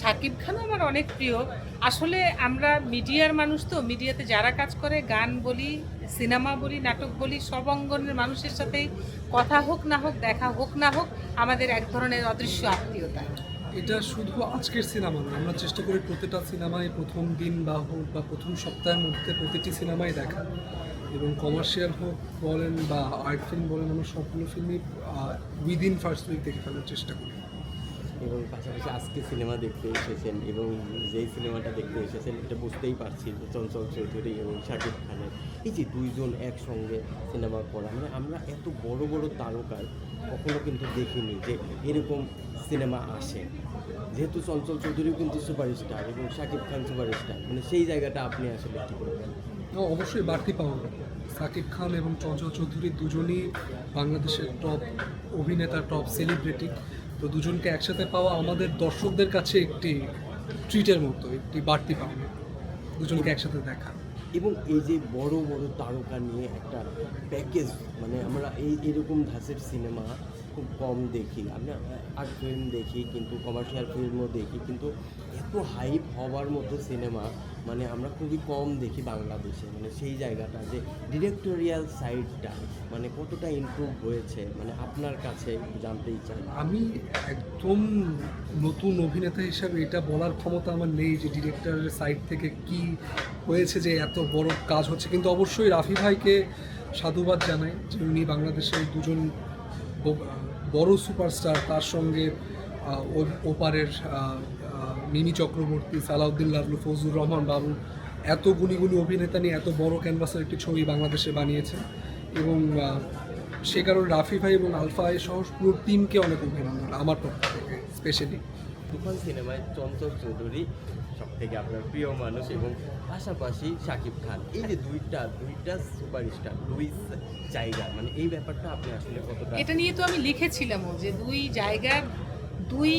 সাকিব খানও আমার অনেক প্রিয়। আসলে আমরা মিডিয়ার মানুষ তো, মিডিয়াতে যারা কাজ করে, গান বলি, সিনেমা বলি, নাটক বলি, সব অঙ্গনের মানুষের সাথেই কথা হোক না হোক, দেখা হোক না হোক, আমাদের এক ধরনের অদৃশ্য আত্মীয়তা। এটা শুধু আজকের সিনেমা না আমরা চেষ্টা করি প্রতিটা সিনেমায় প্রথম দিন বা হোক বা প্রথম সপ্তাহের মধ্যে প্রতিটি সিনেমাই দেখা। এবং কমার্শিয়াল হোক বলেন বা আর্ট ফিল্ম বলেন, আমরা সবগুলো ফিল্মই উইদিন ফার্স্ট উইক দেখে ফেলার চেষ্টা করি। এবং পাশাপাশি আজকে সিনেমা দেখতে এসেছেন এবং যেই সিনেমাটা দেখতে এসেছেন, এটা বুঝতেই পারছি যে চঞ্চল চৌধুরী এবং শাকিব খানের। এই যে দুইজন একসঙ্গে সিনেমা করা মানে আমরা এত বড় বড় তারকার কখনো কিন্তু দেখিনি যে এরকম সিনেমা আসে। যেহেতু চঞ্চল চৌধুরীও কিন্তু সুপারস্টার এবং শাকিব খান সুপারস্টার মানে সেই জায়গাটা আপনি আসলে কী করবেন অবশ্যই বাড়তি পাওয়া সাকিব খান এবং চঞ্চল চৌধুরী দুজনই বাংলাদেশের টপ অভিনেতা টপ সেলিব্রিটি তো দুজনকে একসাথে পাওয়া আমাদের দর্শকদের কাছে একটি ট্রিটের মতো, একটি বাড়তি পাওয়া। দুজনকে একসাথে দেখা। এবং এই যে বড় বড় তারকা নিয়ে একটা প্যাকেজ মানে আমরা এই, এরকম ধাঁচের সিনেমা খুব কম দেখি। আমরা আর্ট ফিল্ম দেখি, কিন্তু কমার্শিয়াল ফিল্মও দেখি, কিন্তু এত হাইপ হওয়ার মতো সিনেমা মানে আমরা খুবই কম দেখি বাংলাদেশে মানে সেই জায়গাটা যে ডিরেক্টোরিয়াল সাইডটা মানে কতটা ইমপ্রুভ হয়েছে মানে আপনার কাছে জানতেই চাই আমি একদম নতুন অভিনেতা হিসাবে এটা বলার ক্ষমতা আমার নেই যে ডিরেক্টরের সাইড থেকে কি হয়েছে, যে এত বড় কাজ হচ্ছে। কিন্তু অবশ্যই রাফি ভাইকে সাধুবাদ জানাই যে উনি বাংলাদেশের দুজন বড় সুপারস্টার তার সঙ্গে ওপারের মিমি চক্রবর্তী সালাউদ্দিন লাভলু ফজলুর রহমান বাবু এত গুণী গুণী অভিনেতা নিয়ে এত বড় ক্যানভাসের একটি ছবি বাংলাদেশে বানিয়েছে। এবং সে কারণে রাফি ভাই এবং আলফা সহ পুরো টিমকে অনেক অভিনন্দন আমার পক্ষ থেকে স্পেশালি তুফান সিনেমায় চঞ্চল চৌধুরী সব থেকে আপনার প্রিয় মানুষ এবং পাশাপাশি শাকিব খান। এই যে দুইটা দুইটা সুপারস্টার দুই জায়গা মানে এই ব্যাপারটা আপনি আসলে কতটা এটা নিয়ে তো আমি লিখেছিলাম যে দুই জায়গার দুই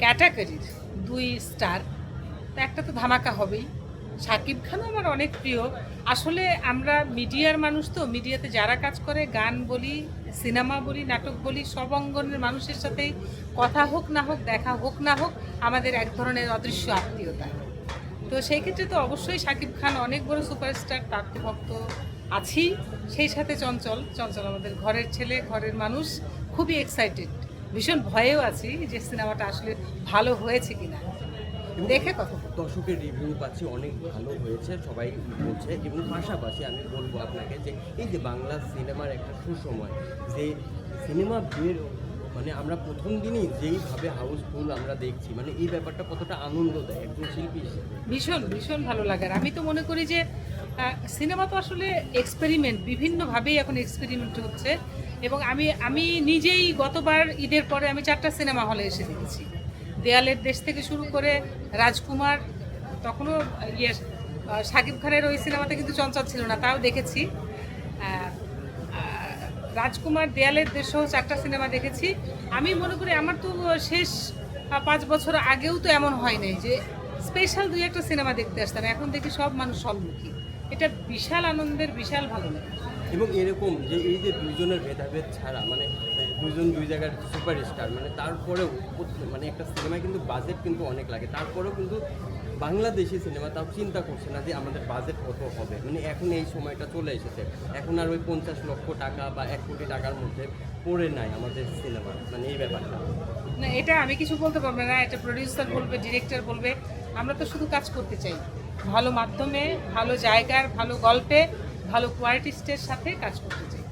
ক্যাটাগরির দুই স্টার, তো একটা তো ধামাকা হবেই। সাকিব খানও আমার অনেক প্রিয়। আসলে আমরা মিডিয়ার মানুষ তো, মিডিয়াতে যারা কাজ করে, গান বলি, সিনেমা বলি, নাটক বলি, সব অঙ্গনের মানুষের সাথেই কথা হোক না হোক, দেখা হোক না হোক, আমাদের এক ধরনের অদৃশ্য আত্মীয়তা। তো সেই ক্ষেত্রে তো অবশ্যই সাকিব খান অনেক বড় সুপারস্টার, তার তো ভক্ত আছি সেই সাথে চঞ্চল চঞ্চল আমাদের ঘরের ছেলে, ঘরের মানুষ, খুবই এক্সাইটেড ভীষণ ভয়েও আছি যে সিনেমাটা আসলে ভালো হয়েছে কিনা দেখে কথা। দর্শকের রিভিউ পাচ্ছি অনেক ভালো হয়েছে সবাই বলছে এবং পাশাপাশি আমি বলব আপনাকে যে এই যে বাংলা সিনেমার একটা সুসময় যে সিনেমা বের মানে আমরা প্রথম দিনই যেইভাবে হাউসফুল আমরা দেখছি মানে এই ব্যাপারটা কতটা আনন্দ দেয় একজন শিল্পী হিসেবে? ভীষণ ভীষণ ভালো লাগার আমি তো মনে করি যে সিনেমা তো আসলে এক্সপেরিমেন্ট বিভিন্নভাবেই এখন এক্সপেরিমেন্ট হচ্ছে। এবং আমি আমি নিজেই গতবার ঈদের পরে আমি চারটা সিনেমা হলে এসে দেখেছি। দেয়ালের দেশ থেকে শুরু করে রাজকুমার, তখনও ইয়ে শাকিব খানের ওই সিনেমাতে কিন্তু চঞ্চল ছিল না, তাও দেখেছি। রাজকুমার দেয়ালের দেশসহ চারটা সিনেমা দেখেছি। আমি মনে করি আমার তো শেষ পাঁচ বছর আগেও তো এমন হয় নাই যে স্পেশাল দুই একটা সিনেমা দেখতে আসতাম। এখন দেখি সব মানুষ সম্মুখী। এটা বিশাল আনন্দের, বিশাল ভালো লাগে। এবং এরকম যে এই যে দুইজনের ভেদাভেদ ছাড়া মানে দুজন দুই জায়গার সুপারস্টার মানে তারপরেও মানে একটা সিনেমায় কিন্তু বাজেট কিন্তু অনেক লাগে। তারপরেও কিন্তু বাংলাদেশি সিনেমা তাও চিন্তা করছে না যে আমাদের বাজেট কত হবে। মানে এখন এই সময়টা চলে এসেছে। এখন আর ওই পঞ্চাশ লক্ষ টাকা বা এক কোটি টাকার মধ্যে পড়ে নাই আমাদের সিনেমা মানে এই ব্যাপারটা। না, এটা আমি কিছু বলতে পারব না। এটা প্রডিউসার বলবে ডিরেক্টর বলবে। আমরা তো শুধু কাজ করতে চাই। ভালো মাধ্যমে, ভালো জায়গার, ভালো গল্পে ভালো কোয়ালিটিস্টের সাথে কাজ করতে চাই।